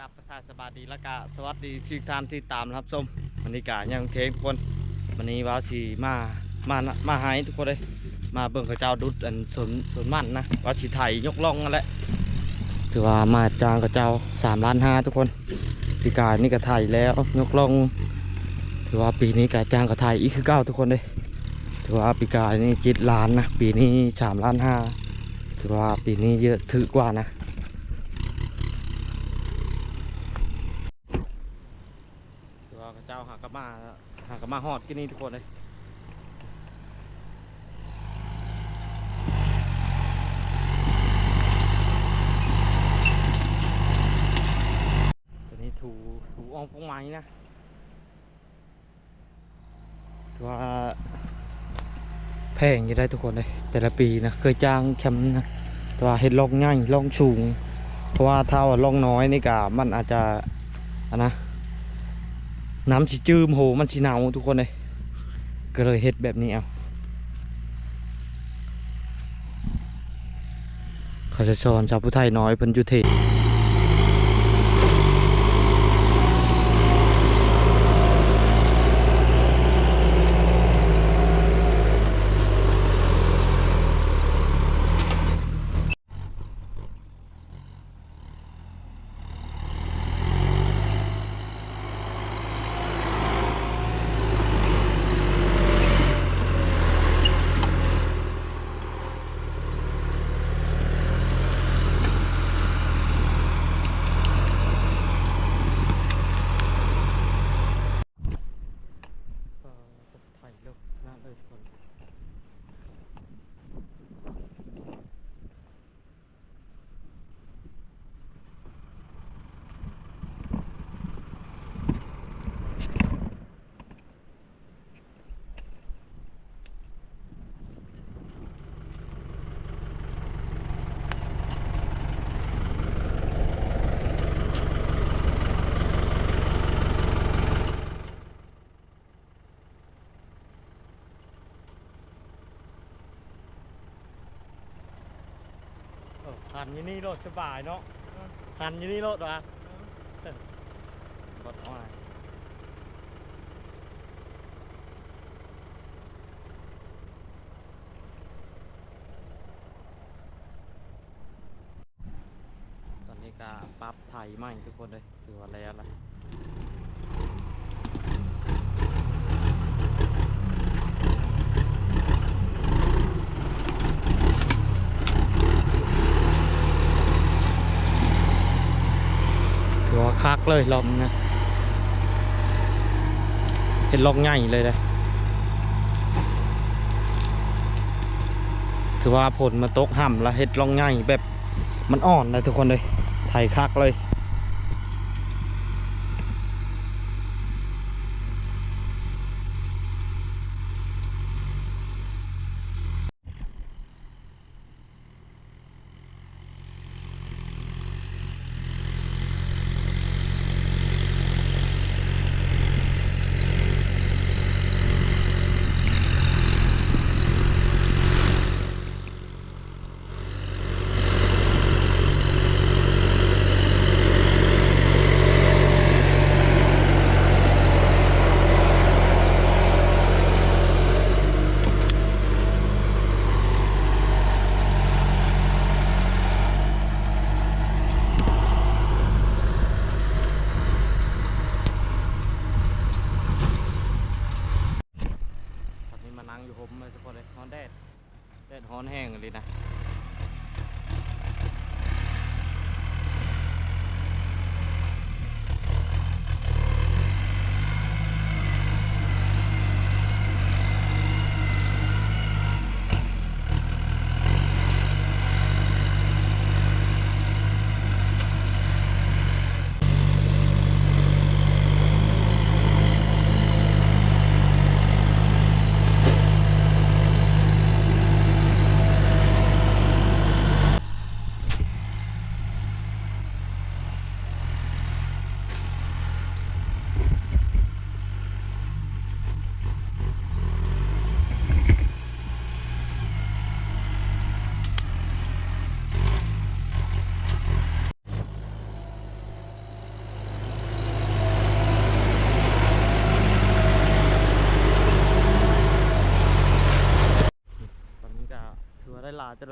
ค่ะสบายดีและกะสวัสดีทุกท่านที่ตามรับชมวันนี้กะยังเทงทุกคนวันนี้ว้าวสีมามามาหายทุกคนเลยมาเบิ่งเขาเจ้าดุดอันสนสนมันนะว้าวสีไทยยกล่องนั่นแหละถือว่ามาจางเขาเจ้าสามล้านห้าทุกคนปีกายนี่ก็ไทยแล้วยกล่อง ถือว่าปีนี้กะจางกับไทยอีกคือเก้าทุกคนเลยถือว่าปีกายนี่จ็ดล้านนะปีนี้สามล้านห้าถือว่าปีนี้เยอะถือกว่านะ ตัวาเจ้าหากระมาหากระ มาหอดกินนี่ทุกคนเลยตัวนี้ถูถูอองพวงไม้นะถือว่าแพงอยู่ได้ทุกคนเลยแต่ละปีนะเคยจ้างแคมป์นะแต่ว่าเห็ดลองง่ายลองสูงเพราะว่าถ้าว่าลองน้อยนี่กะมันอาจจะนนะ น้ำสิจืมโหมันสีหนาวทุกคนเลย ก็เลยเห็ดแบบนี้เอาเขาจะสอนชาวผู้ไทยน้อยเพิ่นยุเทศเอ่อไทยเลิกน่าเลยทุกคนเออหันอยู่นี่โลดสบายเนาะหันอยู่นี่โลดวะเออรถเอาอะไรตอนนี้ก็ปรับไทยใหม่ทุกคนเลยถือว่าแล้วละ ถือว่าคั กเลยลมนะเห็นลองง่ายเลยเลยถือว่าผลมาตกห่ำแล้วเห็ดลองง่ายแบบมันอ่อนเลยทุกคนเลยไถคักเลย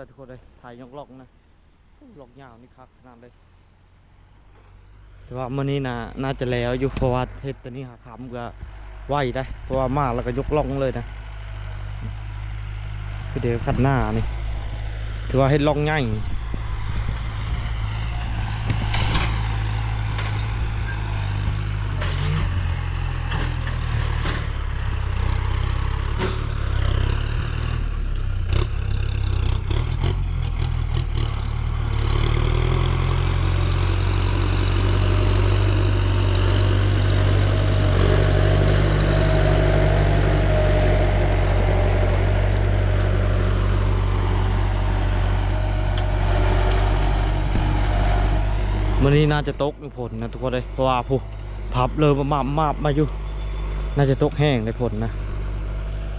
ทุกคนเลยถ่ายยกลอกนะลอกยาวนี่ครับขนาดเลยแต่ว่ามื่อนี้นะน่าจะแล้วอยู่เพราะว่าเท็ตัวนี้หาคำก็ไหวได้ เพราะว่ามาแล้วก็ยกล่องเลยนะคือเดี๋ยวขัดหน้านี่ถือว่าเฮ็ดล่องใหญ่ มื่อ น่าจะตกอยู่ผลนะทุกคนเลยเพราะว่าผู้พับเลยมามามามาอยู่ น่าจะตกแห้งในผลนะ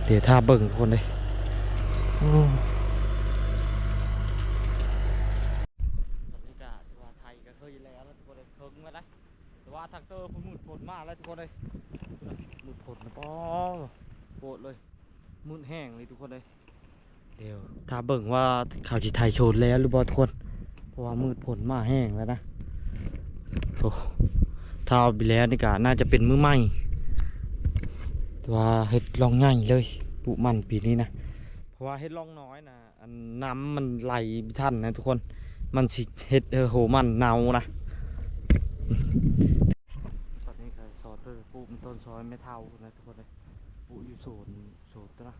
เดี๋ยวถ้าเบิ่งทุกคนเลยโอ้ตอนนี้ก็ถือว่าไทยก็เคยแล้วทุกคนเลยเคิงแล้วนะแต่ว่าทางเตอร์ผมมืดผลมากแล้วทุกคนเลยมืดผลนะป้อโกรธเลยมืดแห้งเลยทุกคนเลยเดี๋ยวถ้าเบิ่งว่าข่าวจีไทยโชนแล้วหรือบ่ทุกคน เพราะว่ามืดผลมาแห้งแล้วนะ โอ้ถ้าเอาไปแล้วนี่ก็น่าจะเป็นมือใหม่ต่ว่าเห็ดลองง่ายเลยปลูกมันปีนี้นะ เพราะว่าเห็ดลองน้อยนะอันน้ำมันไหลไม่ทันนะทุกคน มันสิเห็ดเออโหมันเนานะตอนนี้ก็สอดต้นปลูกมันต้นซอยไม่เท่านะทุกคนเลยปลูกอยู่โซนโซนตัวนะ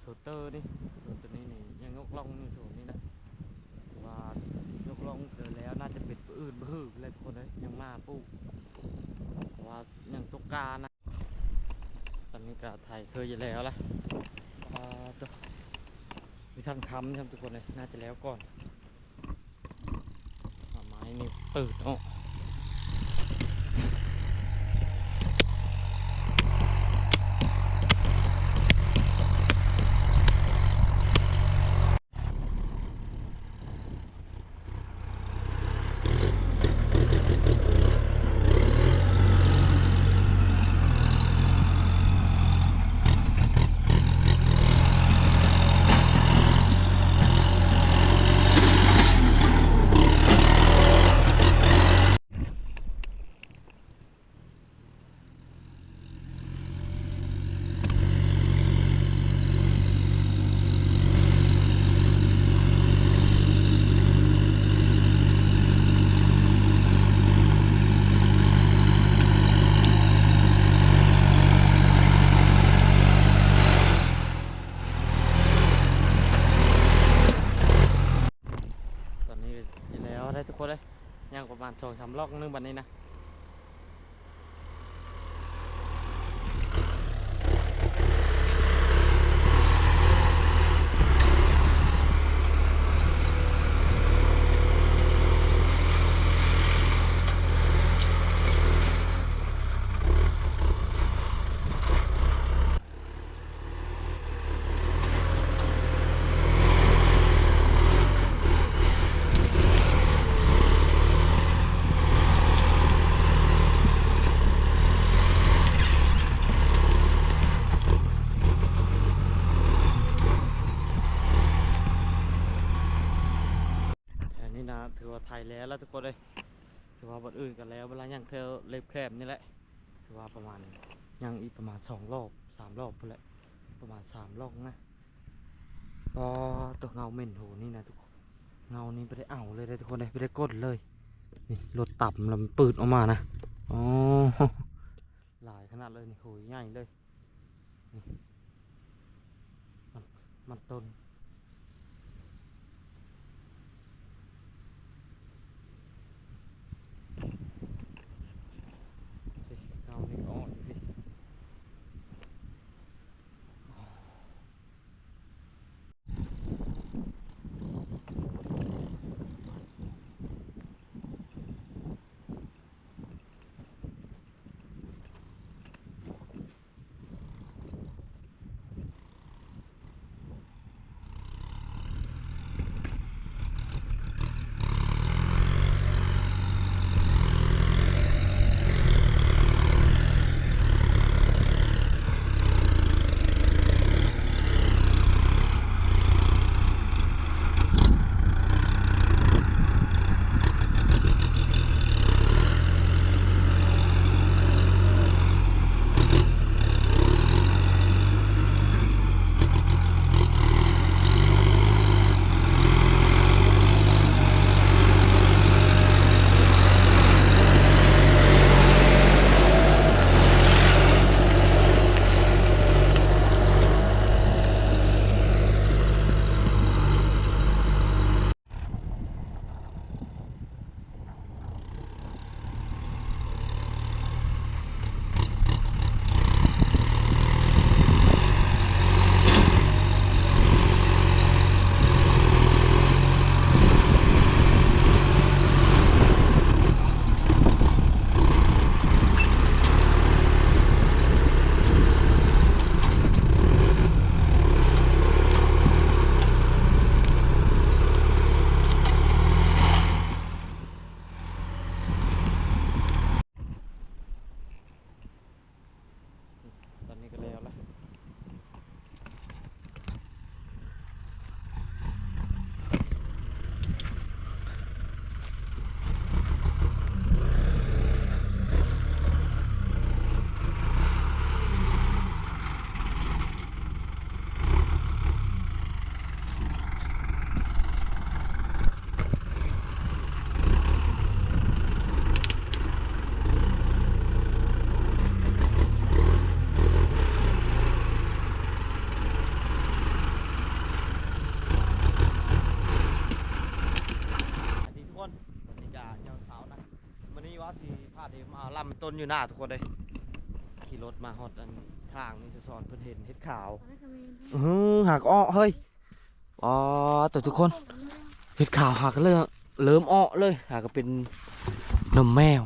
โซนเตอร์นี่โซนตัวนี้นี่ยังงกล่องอยู่โซนนี้นะว่า ยกลงเกิดแล้วน่าจะเป็นปือื่นบื้อเลยทุกคนเลยยังมาปุ๊บว่าอย่างตกกานะตอนนี้กาไทยเคยอยู่แล้วละอ่าตัวมีทางคำครับทุกคนเลยน่าจะแล้วก่อนอ่าไม้นี่ตื่นออกตอนนี้อยู่แล้วได้ทุกคนเลยยังประมาณ สองสามล็อกนึงบันนี้นะ อั นะถือว่าไทยแล้วแล้วทุกคนเลยถือว่าบันอื่นกันแล้วเวลาอยังเทอเล็บแคบนี่แหละถือว่าประมาณยังอีกประมาณสองรอบสามรอบพุ่นแหละประมาณสามรอบนะพอตัวเงาเหม็นโหนี่นะทุกคนเงานี้ไม่ได้เอาเลยเลยทุกคนเลยไม่ได้กดเลยนี่รถต่ำแล้วมันปืดออกมานะอ๋อหลายขนาดเลยนี่โหยใหญ่เลยนี่มันมันต้น ต้นอยู่หน้าทุกคนเลยขี่รถมาฮอดอันทางนี่จะสอนเพิ่นเห็นเห็ดขาวอือหือหักอ้อเฮ้ยอ๋อแต่ทุกคนเห็ดขาวหักเลยเริ่มอ้อเลยหากก็เป็นนมแมว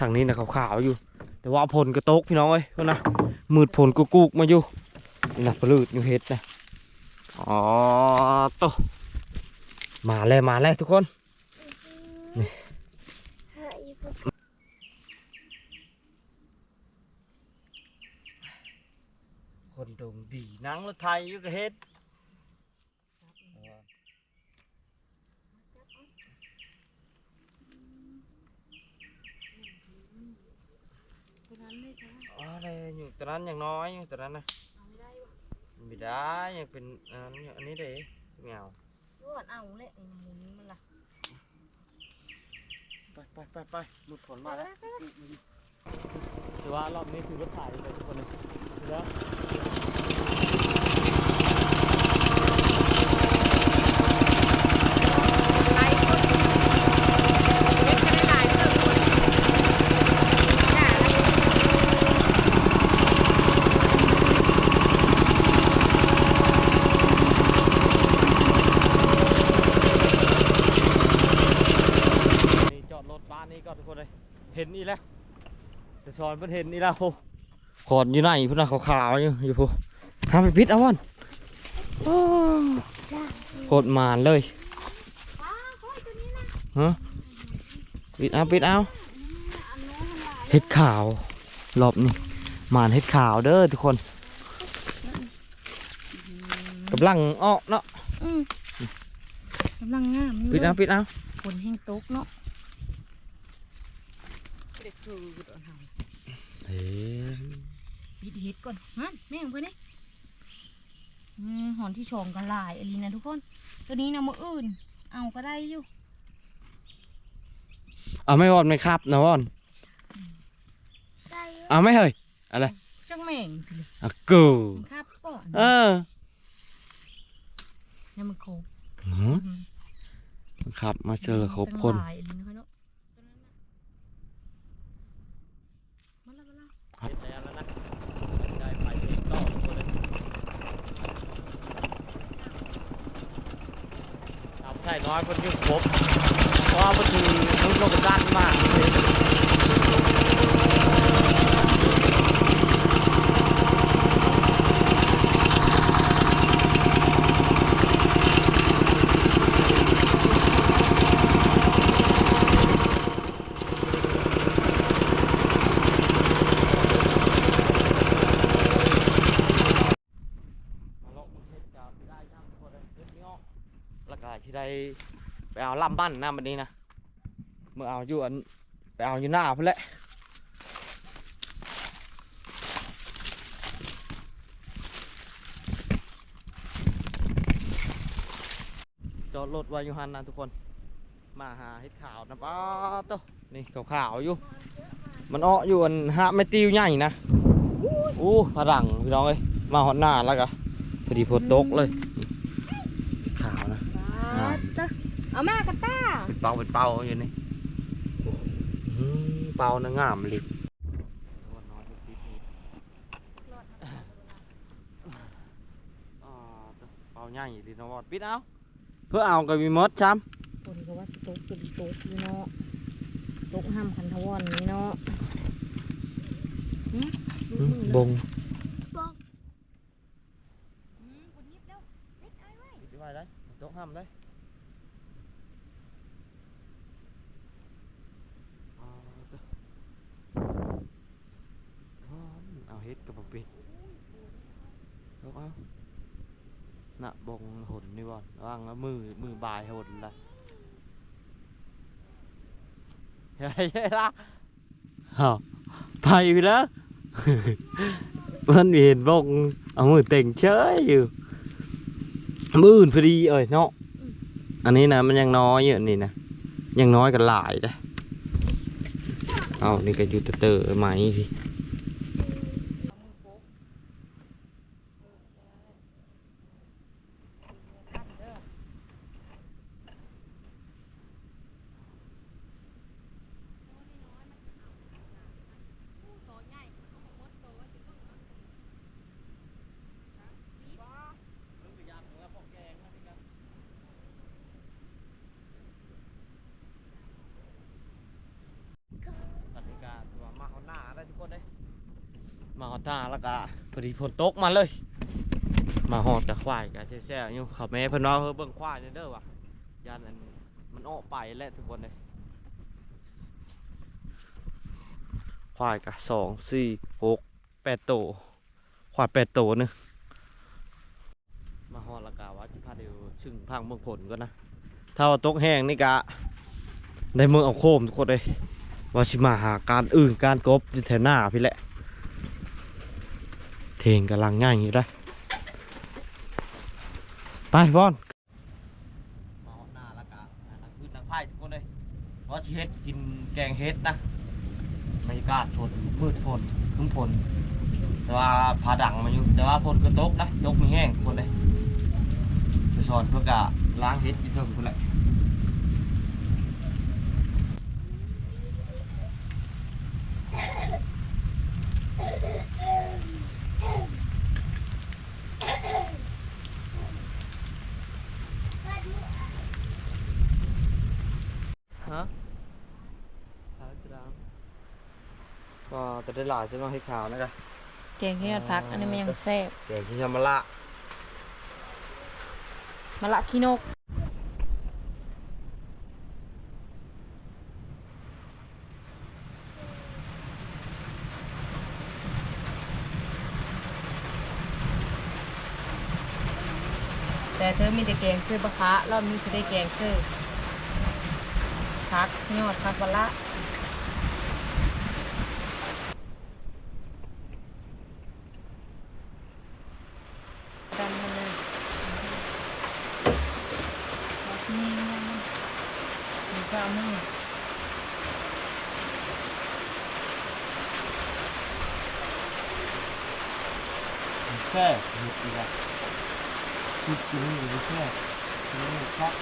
ทางนี้นะขาวๆอยู่ แต่ว่าผลกระตกพี่น้องเอ้ยเพิ่นนะมืดผลกุกๆมาอยู่นี่นะปลืดอยู่เห็ดนะอ๋อโตมาเลยมาเลยทุกคน คน ดงดีนังรถไทยยู่กับเฮ็ดอ๋ออะไรอยู่ตอนนั้นอย่างน้อยอยู่ตอนนั้นนะไม่ได้ยังเป็นอันนี้อันนี้เด้เงารวดเอาเลยหมุนมันละไปไปไปไปหลุดผลมาแล้วถือว่ารอบนี้คือรถไถเลยทุกคนเลยเดี๋ยว ไล่คนเล็กกันได้หลายเพิ่มคนด่าแล้ว นี่จอดรถบ้านนี้ก็ทุกคนเลย เห็นอีแล้วแต่ช อนเพิ่นเห็นอีแล้วโหขอนอยู่ไหนเพิ่นน่ะขาวๆอยู่อยู่พูห้ามไปปิดเอาวันอ้าวโคตรมานเลยฮะปิดเอาปิดเอาเห็ดขาวรอบนี้มานเห็ดขาวเด้อทุกคนกำลังอ้อเนาะอืมกำลังงามอยู่ปิดเอาปิดเอาฝนแห้งตกเนาะเด็กคือเอา หาเฮ้ยปิดเห็ดก่อนฮะแม่งเพื่อนนี่อืมหอนที่ชองกันหลายอันนี้นะทุกคน ตัวนี้นะมืออื่น เอาก็ได้อยู่ เอาไม่วอนไม่ครับนะวอนเอาไม่เฮ้ยจังแม่งพี่เลยอะกูมันครับก่อนเออนี่มันโคบหือครับมาเจอครบคน ตั้งหลายอันนี้นะคะเนาะตัว นั้นแล้วแล้วนะได้ไปเองต่อคนเลยทำใช่น้อยคนยิ่งครบเพราะว่ามันคือมันก็เป็นด้านมากเลยมาลงเฮ็ดจะได้ช่างคนเลยเฮ็ดนี่ออกแล้วก็ที่ ได้ไปเอาลำบ้านนะมันนี้นะเมื่อเอาอยู่อันไปเอาอยู่หน้าพุ่นแหละจอดรถไว้อยู่หันนะทุกคน มาหาเห็ดขาวนะป้าโตนี่ขาวๆอยู่ มันอ้ออยู่อันหาไม่ติวใหญ่นะอู้ผดังพี่น้องเอ้ยมาหอดหน้าแล้วกะพอดีฝนตกเลย อ่าจ้ะเอาแม่กันต้าเป็นเป่าเป็นเป่าอยู่นี่อื้อหือเป่านะงามลิบอ่าเป่าใหญ่ดีนะวอดปิดเอาเพื่อเอากับมีมดช้คนก็ว่าสิตกเฮ็ดกับบ่ปิดลกเอาน่ะบงหนนี่บ่อนระวังมือมือบายหนละเฮ้ยเฮ้ยล่ะฮะไปไปแล้วมันเห็นบงเอามือเต่งเฉยอยู่ มืออื่นพอดีเอ้ยเนาะอันนี้นะมันยังน้อยอยู่นี่นะยังน้อยกันหลายนะเอานี่ก็อยู่เตอร์ไหมพี่ มาหอดท่าแล้วก็พอ ดีฝนตกมาเลย มาหอดแต่ควายกันแช่ๆอยู่เขาแม่เพิ่นว่าเฮ้ยเบิ่งควายเด้อว่ะยันอันมันออกไปแล้วทุกคนเลยควายกะสองสี่หกแปดโตวควายแปดโตวนึงมาหอดล้วกะว่าจะพาเดียวชึ่งพังเมืองผลก่อนนะถ้าว่าตกแห้งนี่กะได้เมืองเอาโคมทุกคนเลยว่าสิมาหาการอื่นการกบอยู่แถวหน้าพี่แหละ เทงกำลังง่ายอยู่ได้ไปบอลมาหน้าละกะนักพืชนักไผ่ทุกคนเลยเพราะเฮ็ดกินแกงเฮ็ดนะบรรยากาศฝนมืดฝนคึ้มฝนแต่ว่าผาดังมาอยู่แต่ว่าฝนก็ตกนะตกมีแห้งคนเลยไปสอนเพื่อกะล้างเฮ็ดอยี่เท่าคนแหละ ฮะขาวกราม ก็จะได้หลายจะมาให้ขาวนะครับแกงที่ยอดพัก อันนี้มันยังแซ่บแกงที่ยำมะละมะละขี้นกแต่เธอมีแต่แกงซื้อปะคะรอบนี้จะได้แกงซื้อพักยอดพักมะละ กันมาเลยเอาที่นี่นะมีก็เอามือ แช่หยุดอีกแล้วคิดกินอยู่แช่กินไม่ชัก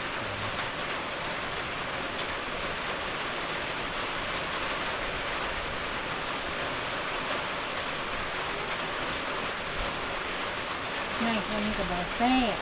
ไม่คนนี้กับบอแซ่บ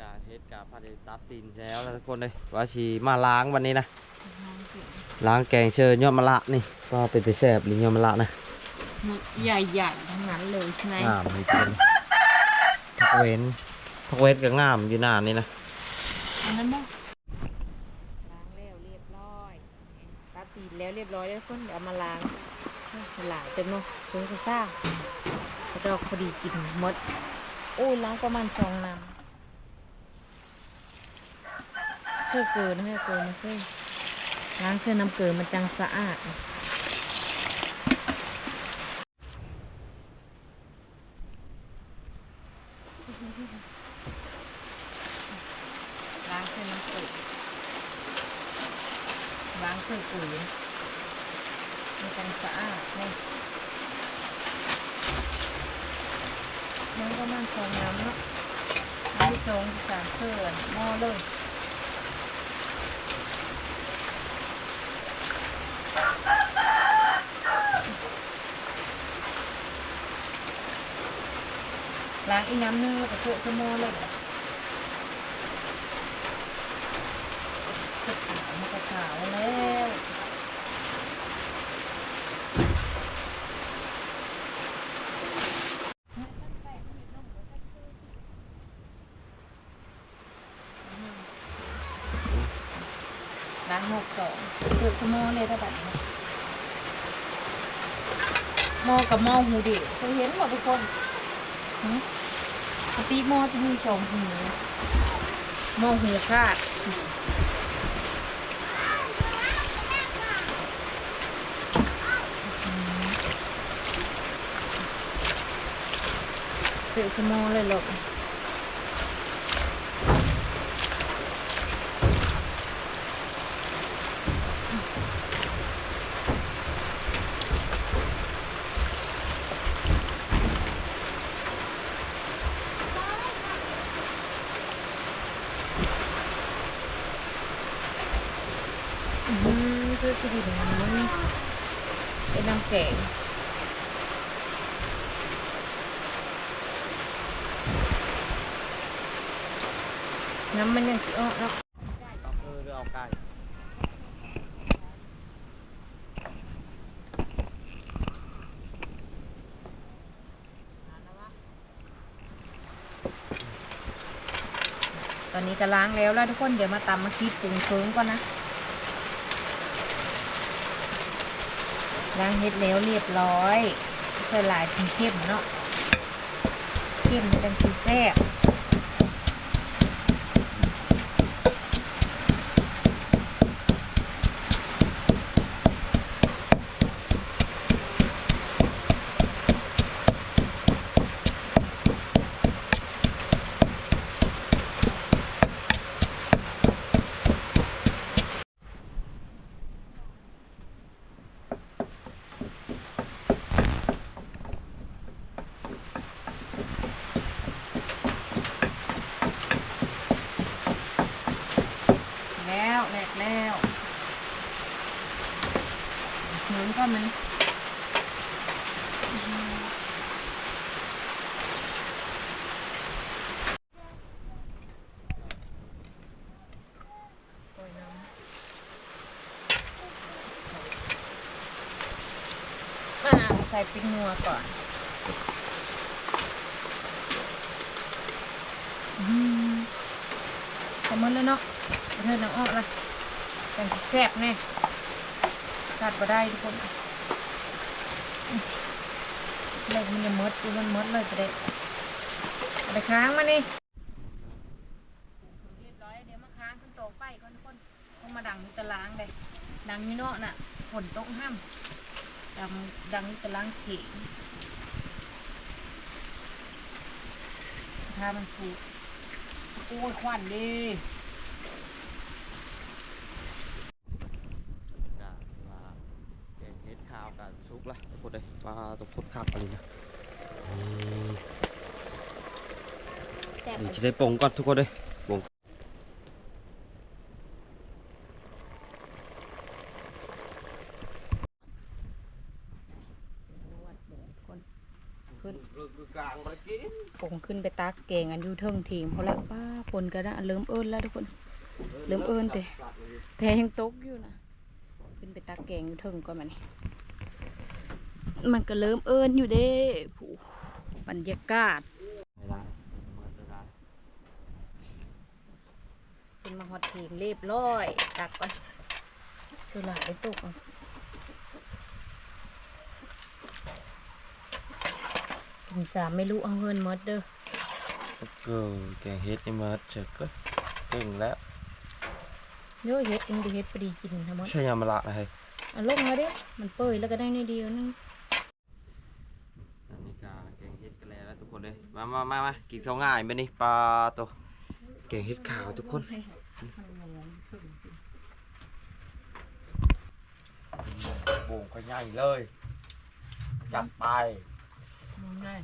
ตอนนี้ กาเฮ็ดกาพาได้ตัดตีนแล้วนะทุกคนเลยว่าชีมาล้างวันนี้นะ ล้างแกงเชิญยอดมะละนี่ ก็เป็นไปแซ่บหรือยอดมะละนะใหญ่ๆทั้งนั้นเลยใช่ไหมงามมีเป็นพักเว้นพักเว้นก็งามอยู่หน้านี่นะอันนั้นบ้างล้างแล้วเรียบร้อยตัดตีนแล้วเรียบร้อยแล้วคนเดี๋ยวเอามาล้างหลายเต็มเนาะเพิ่งจะซ่าแล้วก็พอดีกินหมดโอ้ยล้างประมาณสองน้ำ เสื้อเกินนะให้เกินมาเสื้อล้างเสื้อน้ำเกินมันจังสะอาดล้างเส้นน้ำปุ๋ยล้างเส้นปุ๋ยมันกันสะอาดนี่น้ำประมาณสองน้ำเนาะน้ำที่สองที่สามเสื่อนหม้อเลย ล้างอีน้ำเนึงแล้วก็เชื่อสมอเลยกระขาวมันก็ขาวแล้วล้างหมกสองเสุดสมอเลยถ้าแบบนี้มอกับมอหูดิเคยเห็นหมดทุกคนหึ ปกติหม้อจะมีสองหูหม้อหูคาดเสือสมอเลยหรอก เป็นน้ำแกง น้ำมันยังสิออกเนาะก็คือเรือเอาไก่ตอนนี้ก็ล้างแล้วแล้วทุกคนเดี๋ยวมาตำมาคิดปรุงเคิงก่อนนะล้างเฮ็ดแล้วเรียบร้อยใส่หลายถึงเข้มเนาะเข้มมันจังสีแซ่บ แล้วแหลกแล้วเหมือนก็มันโอ้ยน้ำ อ่าใส่ปิ้งนัวก่อนอืมใส่มดเลยเนาะเธอน้ำออกละแต่งแซ่บแน่กัดมาได้ทุกคนเล็กมันจะมดดูมันมดเลยจะได้ไปค้างมานี่เรียบร้อยเดี๋ยวมาค้างขึ้นโต๊ะไฟก่อนทุกคนต้องมาดังตะล้างเลยดังนี่เนาะน่ะฝนตกห้าม ดังดังที่ตะล้างเข่งถ้ามันสูงโอ้ยควันดิกะว่าแกงเฮ็ดข้าวกับซุกละทุกคนเลยปลาตัวพดคักอะไรนะนี่แซ่บเดี๋ยวจะได้ปรุงก่อนทุกคนเลยปรุง ขึ้น กลางไปกิน ผมขึ้ นไปตักแกงอันอยูเทิงทีมเพราะละป้าฝนก็ได้เริ่มเอิญแล้วทุกคน เริ่มเอิ้นเตะแต่ยังตกอยู่นะขึ้นไปตักแกงอยู่เทิงก่อนมันนี่มันก็เริ่มเอิญอยู่เด้ผู้บรรยากาศเป็นมาฮอดทีงเรียบร้อยตักก่อนสุราได้ตกอากินสามไม่รู้เอาเงินมดเด้อ เออแกงเฮ็ดนี่มาเจอก็เก่งแล้วเยอะเฮ็ดเองดีเฮ็ดพอดีกินทั้งหมดใช่ยามาละนะเฮ้ยเอาลงมาเด้มันเปื่อยแล้วก็ได้นิดเดียวนึงอันนี้กาแกงเฮ็ดกันแล้วทุกคนเลยมามามามากินข้าวง่ายไหมนี่ปลาตัวแกงเฮ็ดขาวทุกคนโบ่งก็ใหญ่เลยจัดไปง่าย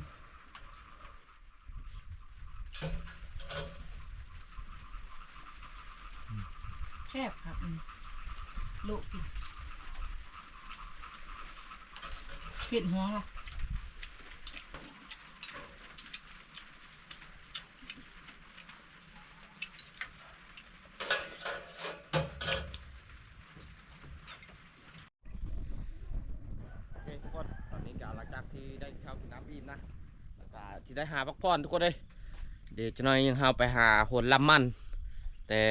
แซ่บครับอืมลูกกินเผ็ดหัวละโอเคทุกคนตอนนี้กาหลังจากที่ได้ข้าวกินน้ำอิ่มนะแล้วก็ที่ได้หาพักผ่อนทุกคนเลย เดี๋ยวจะน้อยยังเอาไปหาหนลำมัน แต่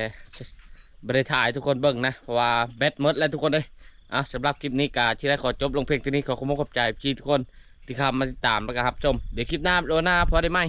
บริถ่ายทุกคนเบิ่งนะเพราะว่าแบตมดแล้วทุกคนเลยอะสำหรับคลิปนี้กาที่ได้ขอจบลงเพลงที่นี้ขอขอบคุณขอบใจพี่ทุกคนที่เข้ามาติดตามแล้วก็รับชม เดี๋ยวคลิปหน้าโลหน้าพอได้ไหม